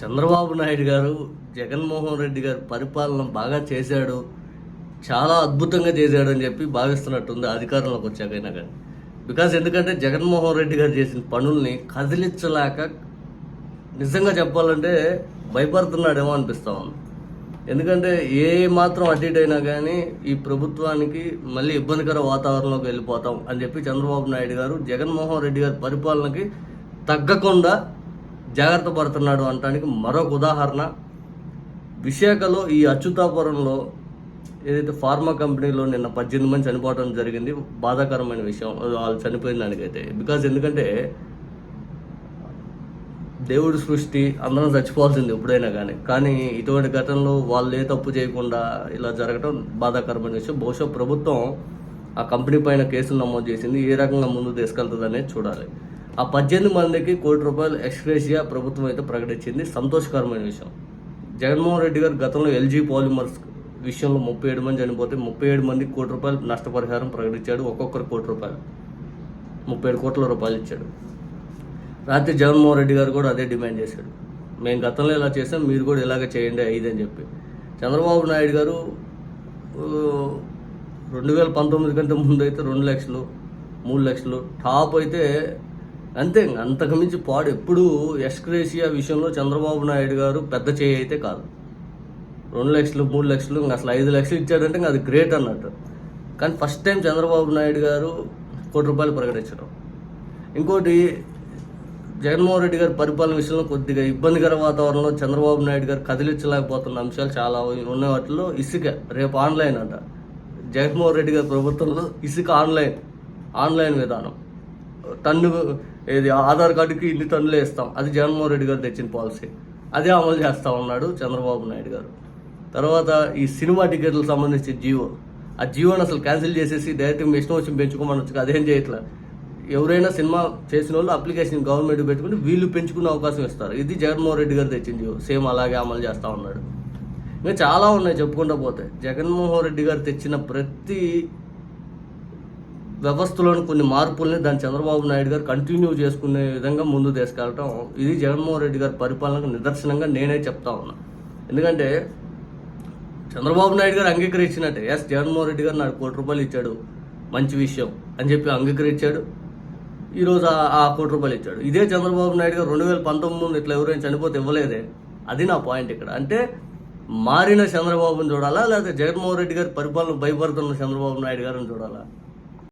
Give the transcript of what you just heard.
చంద్రబాబు నాయుడు గారు జగన్మోహన్ రెడ్డి గారు పరిపాలన బాగా చేశాడు చాలా అద్భుతంగా చేశాడు అని చెప్పి భావిస్తున్నట్టుంది అధికారంలోకి వచ్చాకైనా కానీ. బికాజ్ ఎందుకంటే జగన్మోహన్ రెడ్డి గారు చేసిన పనుల్ని కదిలించలేక నిజంగా చెప్పాలంటే భయపడుతున్నాడేమో అనిపిస్తా ఉంది. ఎందుకంటే ఏ మాత్రం అటు అయినా కానీ ఈ ప్రభుత్వానికి మళ్ళీ ఇబ్బందికర వాతావరణంలోకి వెళ్ళిపోతాం అని చెప్పి చంద్రబాబు నాయుడు గారు జగన్మోహన్ రెడ్డి గారి పరిపాలనకి తగ్గకుండా జాగ్రత్త పడుతున్నాడు అనటానికి మరొక ఉదాహరణ. విశాఖలో ఈ అచ్యుతాపురంలో ఏదైతే ఫార్మా కంపెనీలో నిన్న పద్దెనిమిది మంది చనిపోవడం జరిగింది బాధాకరమైన విషయం. వాళ్ళు చనిపోయిన దానికైతే. బికాజ్ ఎందుకంటే దేవుడి సృష్టి అందరం చచ్చిపోవాల్సింది ఎప్పుడైనా కానీ. కానీ ఇటువంటి ఘటనలో వాళ్ళు ఏ తప్పు చేయకుండా ఇలా జరగడం బాధాకరమైన విషయం. బహుశా ప్రభుత్వం ఆ కంపెనీ పైన కేసులు నమోదు చేసింది. ఏ రకంగా ముందు తీసుకెళ్తుందనే చూడాలి. ఆ పద్దెనిమిది మందికి కోటి రూపాయలు ఎక్స్గ్రేషియా ప్రభుత్వం అయితే ప్రకటించింది. సంతోషకరమైన విషయం. జగన్మోహన్ రెడ్డి గారు గతంలో ఎల్జీ పాలిమర్స్ విషయంలో ముప్పై ఏడు మంది చనిపోతే ముప్పై ఏడు మందికి కోటి రూపాయలు నష్టపరిహారం ప్రకటించాడు. ఒక్కొక్కరు కోటి రూపాయలు. ముప్పై ఏడు కోట్ల రూపాయలు ఇచ్చాడు. రాత్రి జగన్మోహన్ రెడ్డి గారు కూడా అదే డిమాండ్ చేశాడు. మేము గతంలో ఇలా చేసాం మీరు కూడా ఇలాగే చేయండి ఐదు అని చెప్పి. చంద్రబాబు నాయుడు గారు రెండు వేల పంతొమ్మిది కంటే ముందు అయితే రెండు లక్షలు మూడు లక్షలు. టాప్ అయితే అంతే ఇంక అంతకు మించి పాడు ఎప్పుడు ఎస్క్రేషియా విషయంలో చంద్రబాబు నాయుడు గారు పెద్ద చేయి అయితే కాదు. రెండు లక్షలు మూడు లక్షలు ఇంకా అసలు ఐదు లక్షలు ఇచ్చాడంటే ఇంకా అది గ్రేట్ అన్నట్టు. కానీ ఫస్ట్ టైం చంద్రబాబు నాయుడు గారు కోటి రూపాయలు ప్రకటించడం ఇంకోటి జగన్మోహన్ రెడ్డి గారి పరిపాలన విషయంలో కొద్దిగా ఇబ్బందికర వాతావరణంలో చంద్రబాబు నాయుడు గారు కదిలించలేకపోతున్న అంశాలు చాలా ఉన్న వాటిలో ఇసుక రేపు ఆన్లైన్ అంట. జగన్మోహన్ రెడ్డి గారి ప్రభుత్వంలో ఇసుక ఆన్లైన్ ఆన్లైన్ విధానం. టన్ను ఏది? ఆధార్ కార్డుకి ఇన్ని టన్నులే ఇస్తాం అది జగన్మోహన్ రెడ్డి గారు తెచ్చిన పాలసీ. అదే అమలు చేస్తా ఉన్నాడు చంద్రబాబు నాయుడు గారు. తర్వాత ఈ సినిమా టికెట్లకు సంబంధించి జియో. ఆ జియోని అసలు క్యాన్సిల్ చేసేసి డైరెక్ట్ మీ ఇష్టం వచ్చి పెంచుకోమనొచ్చు అదేం చేయట్లా. ఎవరైనా సినిమా చేసిన వాళ్ళు అప్లికేషన్ గవర్నమెంట్ పెట్టుకుని వీళ్ళు పెంచుకునే అవకాశం ఇస్తారు. ఇది జగన్మోహన్ రెడ్డి గారు తెచ్చిన జియో. సేమ్ అలాగే అమలు చేస్తూ ఉన్నాడు. ఇంకా చాలా ఉన్నాయి చెప్పుకుంటూ పోతే. జగన్మోహన్ రెడ్డి గారు తెచ్చిన ప్రతి వ్యవస్థలోని కొన్ని మార్పుల్ని దాన్ని చంద్రబాబు నాయుడు గారు కంటిన్యూ చేసుకునే విధంగా ముందు తీసుకెళ్ళటం ఇది జగన్మోహన్ రెడ్డి గారి పరిపాలనకు నిదర్శనంగా నేనే చెప్తా ఉన్నా. ఎందుకంటే చంద్రబాబు నాయుడు గారు అంగీకరించినట్టే ఎస్ జగన్మోహన్ రెడ్డి గారు నాకు కోటి రూపాయలు ఇచ్చాడు మంచి విషయం అని చెప్పి అంగీకరించాడు. ఈరోజు ఆ- కోటి రూపాయలు ఇచ్చాడు. ఇదే చంద్రబాబు నాయుడు గారు రెండు వేల పంతొమ్మిది ఇట్లా ఎవరైనా చనిపోతే ఇవ్వలేదే? అది నా పాయింట్ ఇక్కడ. అంటే మారిన చంద్రబాబుని చూడాలా లేకపోతే జగన్మోహన్ రెడ్డి గారి పరిపాలన భయపడుతున్న చంద్రబాబు నాయుడు గారిని చూడాలా?